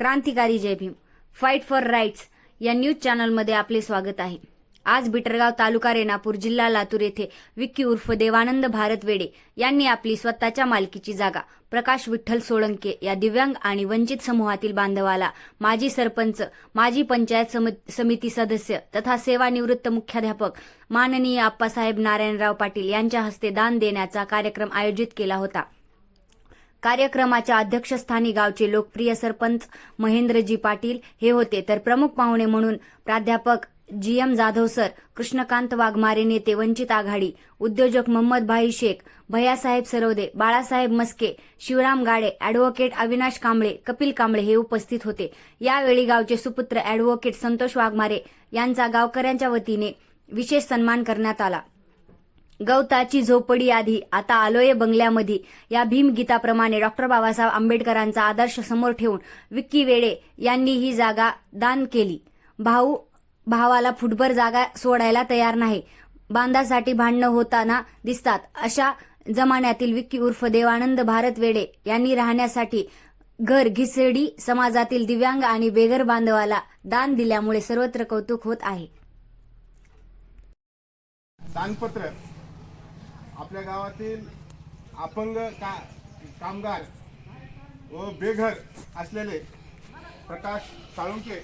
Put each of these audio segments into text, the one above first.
क्रांतिकारी जय Bhim. Fight for rights या news चॅनलमध्ये आपले स्वागत आहे. आज बिटरगाव तालुका रेणापूर जिल्हा लातूर येथे विक्की उर्फ देवानंद भारत वेडे यांनी आपली स्वतःच्या मालकीची जागा प्रकाश विठ्ठल सोळंके या दिव्यांग आणि वंचित समूहातील बांधवाला माजी सरपंच माजी पंचायत सम- समिती सदस्य तथा सेवानिवृत्त मुख्याध्यापक माननीय आप्पासाहेब नारायणराव पाटील यांच्या हस्ते दान देण्याचा कार्यक्रम आयोजित केला होता. कार्यक्रमाच्या अध्यक्षस्थानी गावचे लोकप्रिय सरपंच महेंद्रजी पाटील हे होते. तर प्रमुख पाहुणे म्हणून प्राध्यापक G M Jadhav sir Krishnakant Waghmare नेते वंचित आघाडी उद्योजक मोहम्मद भाई शेख भैयासाहेब सरवदे बाळासाहेब मस्के शिवराम गाडे अॅडव्होकेट अविनाश कांबळे कपिल कांबळे हे उपस्थित होते. यावेळी गावचे सुपुत्र अॅडव्होकेट संतोष वाघमारे यांचा गावकऱ्यांच्या वतीने विशेष सन्मान करण्यात आला. गवताची झोपडी आधी आता आलोय बंगल्यामध्ये. या भीमगीताप्रमाणे डॉक्टर बाबासाहेब आंबेडकरांचा आदर्श समोर ठेवून विक्की वेडे यांनी ही जागा दान केली. भाऊ भावाला फुटभर जागा सोडायला तयार नाही. बांधासाठी भांडणं होताना दिसतात. अशा जमान्यातील विक्की उर्फ देवानंद भारत वेडे यांनी राहण्यासाठी घर घिसडी समाजातील दिव्यांग आणि बेघर बांधवाला दान दिल्यामुळे सर्वत्र कौतुक होत आहे. दानपत्र आपल्या गावातील अपंग का कामगार व बेघर असलेले प्रकाश साळुंके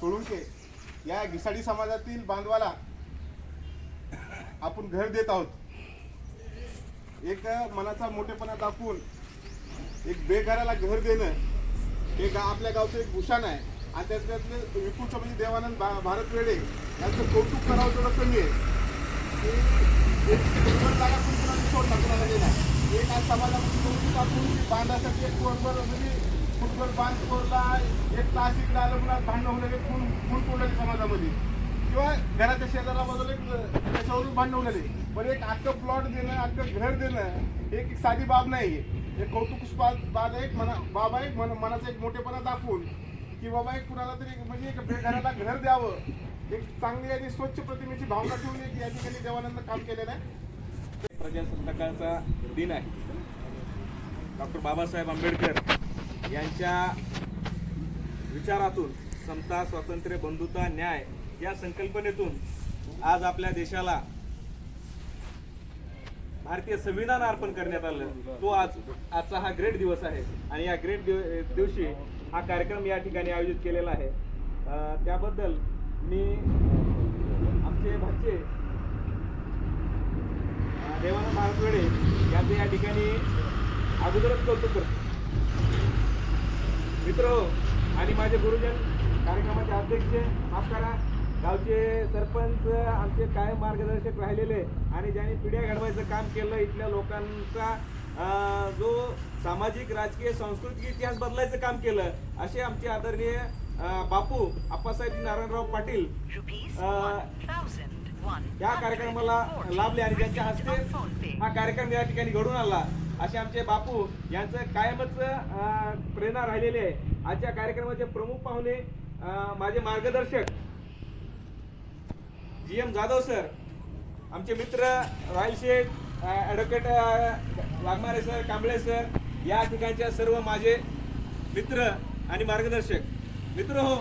सोळुंके या घिसाडी समाजातील बांधवाला आपण घर देत आहोत. एक मनाचा मोठेपणा दाखवून एक बेघराला घर देणं हे गा आपल्या गावचं एक भूषण आहे. आणि त्यातल्यातले विपुलचं म्हणजे देवानंद भा- भारत वेडे यांचं कौतुक करावं तेवढं कमी आहे. एक फुटबॉल जागा सोडला कोणाला गेला एक आज समाजामध्ये कौतुक आपण की बांधासाठी एक बरोबर म्हणजे फुटबॉल बांध कोरला एक तास इकडे आलं पुन्हा भांडणं होणारे खून खून कोरलेले समाजामध्ये किंवा घराच्या शेजारा बाजूला एक त्याच्यावरून भांडणं होणारे पण एक अख्खं प्लॉट देणं अख्खं घर देणं हे एक साधी बाब नाही एक कौतुक बाब एक मना बाबा एक मन मनाचा एक मोठेपणा दाखवून की बाबा एक कुणाला तरी म्हणजे एक बे- घराला घर द्यावं. एक चांगली आणि स्वच्छ प्रतिमेची भावना ठेवून एक या ठिकाणी देवानंद काम केलेलं आहे. प्रजासत्ताकाचा दिन आहे. डॉक्टर बाबासाहेब आंबेडकर यांच्या विचारातून समता स्वातंत्र्य बंधुता न्याय या संकल्पनेतून आज आपल्या देशाला भारतीय संविधान अर्पण करण्यात आलं. तो आज आजचा हा ग्रेट दिवस आहे. आणि या ग्रेट दिवशी हा कार्यक्रम या ठिकाणी आयोजित केलेला आहे. त्याबद्दल मी आमचे भाचे देवानंद भारतवेडे यांचं या ठिकाणी अगोदरच कौतुक करतो. मित्र हो आणि माझे गुरुजन कार्यक्रमाचे अध्यक्ष माफ करा गावचे सरपंच आमचे कायम मार्गदर्शक राहिलेले आणि ज्यांनी पिढ्या घडवायचं काम केलं इथल्या लोकांचा जो सामाजिक राजकीय सांस्कृतिक इतिहास बदलायचं काम केलं असे आमचे आदरणीय बापू आप्पासाहेब नारायणराव पाटील Rupees 1001. या कार्यक्रमाला लाभले आणि ज्यांच्या हस्ते हा कार्यक्रम या ठिकाणी घडून आला असे आमचे बापू यांचं कायमच प्रेरणा राहिलेली आहे आजच्या कार्यक्रमाचे प्रमुख पाहुणे माझे मार्गदर्शक जी एम जाधव सर आमचे मित्र Rayal Sheth advocate Waghmare sir Kamble sir या ठिकाणच्या सर्व माझे मित्र आणि मार्गदर्शक. मित्र हो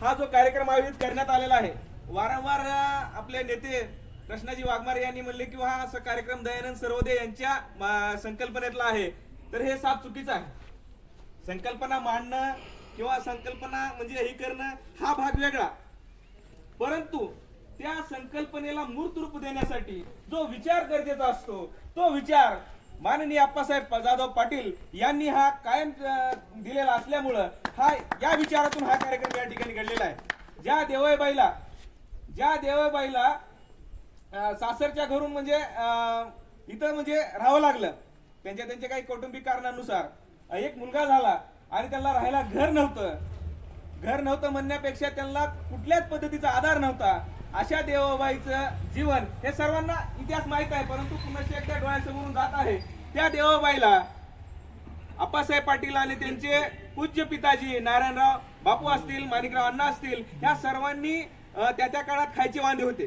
हा जो कार्यक्रम आयोजित करण्यात आलेला आहे वारंवार आपले नेते कृष्णाजी वाघमारे यांनी म्हणले की हा असा कार्यक्रम दयानंद सर्वोदय यांच्या संकल्पनेतला आहे. तर हे साफ चुकीचं आहे. संकल्पना मांडणं किंवा संकल्पना म्हणजे हे करणं हा भाग वेगळा. परंतु त्या संकल्पनेला मूर्त रूप देण्यासाठी जो विचार गरजेचा असतो तो विचार माननीय आप्पासाहेब जाधव पाटील यांनी हा कायम दिलेला असल्यामुळं हा या विचारातून हा कार्यक्रम या ठिकाणी घडलेला आहे. ज्या देवाईबाईला ज्या देवयबाईला सासरच्या घरून म्हणजे अं, इथं म्हणजे राहावं लागलं त्यांच्या त्यांच्या काही कौटुंबिक कारणानुसार एक मुलगा झाला आणि त्याला राहायला घर नव्हतं. घर नव्हतं म्हणण्यापेक्षा त्यांना कुठल्याच पद्धतीचा आधार नव्हता. अशा देवाबाईचं जीवन हे सर्वांना इतिहास माहीत आहे परंतु पुन्हा एकदा डोळ्यासमोरून जात आहे. त्या देवाबाईला आप्पासाहेब पाटील आणि त्यांचे पूज्य पिताजी नारायणराव बापू असतील माणिकराव अण्णा असतील ह्या सर्वांनी त्या त्या काळात खायचे वांदे होते.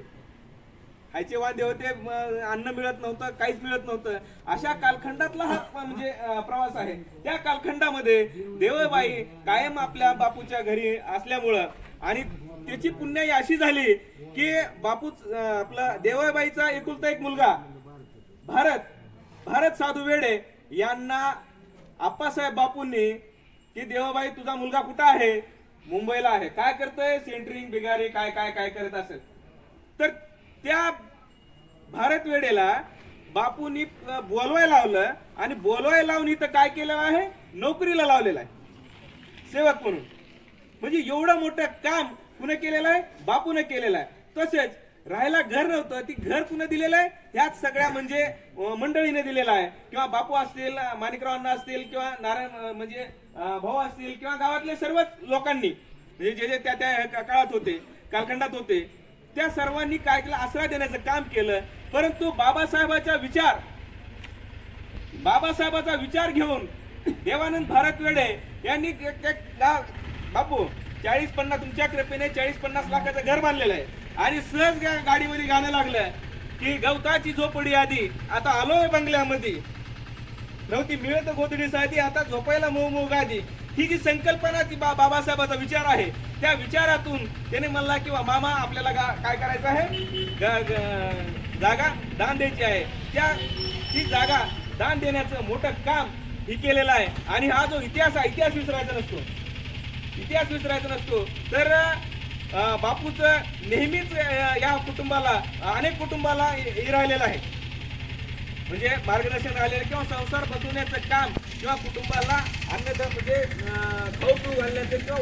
खायचे वांदे होते अन्न मिळत नव्हतं काहीच मिळत नव्हतं. अशा कालखंडातला हा म्हणजे प्रवास आहे. त्या कालखंडामध्ये देवबाई कायम आपल्या बापूच्या घरी असल्यामुळं आणि त्याची पुण्याई अशी झाली की बापू आपला देवाबाईचा एकुलता एक मुलगा भारत भारत साधू वेडे यांना आप्पासाहेब बापूंनी की देवाबाई तुझा मुलगा कुठं आहे? मुंबईला आहे. काय करतोय? सेंटरिंग बिगारी काय काय काय करत असेल. तर त्या भारत वेडेला बापूंनी बोलवाय लावलं आणि बोलवाय लावून इथं काय केलेलं आहे? नोकरीला लावलेलं आहे. सेवक म्हणून. म्हणजे एवढं मोठं काम कुणी केलेलं आहे? बापून केलेलं आहे. तसेच राहायला घर नव्हतं ती घर कुणी दिलेलं आहे? ह्याच सगळ्या म्हणजे मंडळीने दिलेलं आहे. किंवा बापू असतील माणिकरावांना असतील किंवा नारायण म्हणजे भाऊ असतील किंवा गावातल्या सर्वच लोकांनी म्हणजे जे जे त्या त्या काळात होते कालखंडात होते त्या सर्वांनी काय केलं? आसरा देण्याचं काम केलं. परंतु बाबासाहेबाचा विचार बाबासाहेबाचा विचार घेऊन देवानंद भारतवेडे यांनी एक- बापू चाळीस पन्नास तुमच्या कृपेने चाळीस पन्नास लाखाचं घर बांधलेलं आहे. आणि सहज गाडीमध्ये गाणं लागलं की गवताची झोपडी आधी आता आलोय बंगल्यामध्ये. नव्हती मिळत गोतडी साधी आता झोपायला मऊ मऊ गादी. ही जी संकल्पना ती बा बाबासाहेबाचा विचार आहे त्या विचारातून त्याने म्हणला किंवा मामा आपल्याला गा- काय करायचं आहे? ग- जागा दान द्यायची आहे. त्या ती जागा दान देण्याचं मोठं काम ही केलेलं आहे. आणि हा जो इतिहास आहे इतिहास विसरायचा नसतो. इतिहास विसरायचा नसतो. तर बापूचं नेहमीच या कुटुंबाला अनेक कुटुंबाला हे राहिलेलं आहे. म्हणजे मार्गदर्शन राहिलेलं किंवा संसार बसवण्याचं काम किंवा कुटुंबाला अन्न म्हणजे अं, खाऊ पिऊ घालण्याचं किंवा